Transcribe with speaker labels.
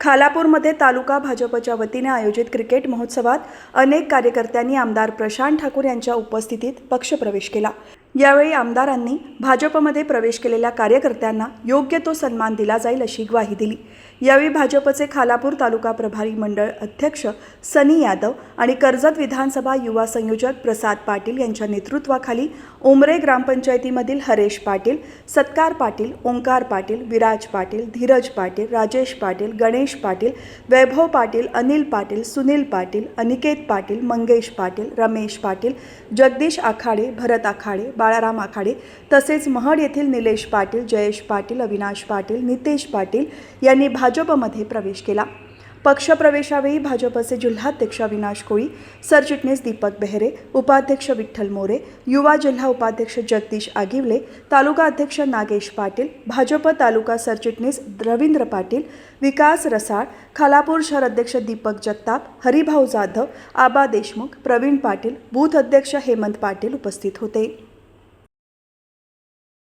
Speaker 1: खालापूरमध्ये तालुका भाजपच्या वतीने आयोजित क्रिकेट महोत्सवात अनेक कार्यकर्त्यांनी आमदार प्रशांत ठाकूर यांच्या उपस्थितीत पक्षप्रवेश केला. यावेळी आमदारांनी भाजपमध्ये प्रवेश केलेल्या कार्यकर्त्यांना योग्य तो सन्मान दिला जाईल अशी ग्वाही दिली. यावेळी भाजपचे खालापूर तालुका प्रभारी मंडळ अध्यक्ष सनी यादव आणि कर्जत विधानसभा युवा संयोजक प्रसाद पाटील यांच्या नेतृत्वाखाली उमरे ग्रामपंचायतीमधील हरेश पाटील सत्कार पाटील ओंकार पाटील विराज पाटील धीरज पाटील राजेश पाटील गणेश पाटील वैभव पाटील अनिल पाटील सुनील पाटील अनिकेत पाटील मंगेश पाटील रमेश पाटील जगदीश आखाडे भरत आखाडे बाळाराम आखाडे तसेच महड येथील निलेश पाटील जयेश पाटील अविनाश पाटील नितेश पाटील यांनी भाजपमध्ये प्रवेश केला. पक्षप्रवेशावेळी भाजपचे जिल्हाध्यक्ष अविनाश कोळी सरचिटणीस दीपक बेहरे उपाध्यक्ष विठ्ठल मोरे युवा जिल्हा उपाध्यक्ष जगदीश आगिवले तालुका अध्यक्ष नागेश पाटील भाजप तालुका सरचिटणीस रवींद्र पाटील विकास रसाळ खालापूर शहर अध्यक्ष दीपक जगताप हरिभाऊ जाधव आबा देशमुख प्रवीण पाटील बूथ अध्यक्ष हेमंत पाटील उपस्थित होते.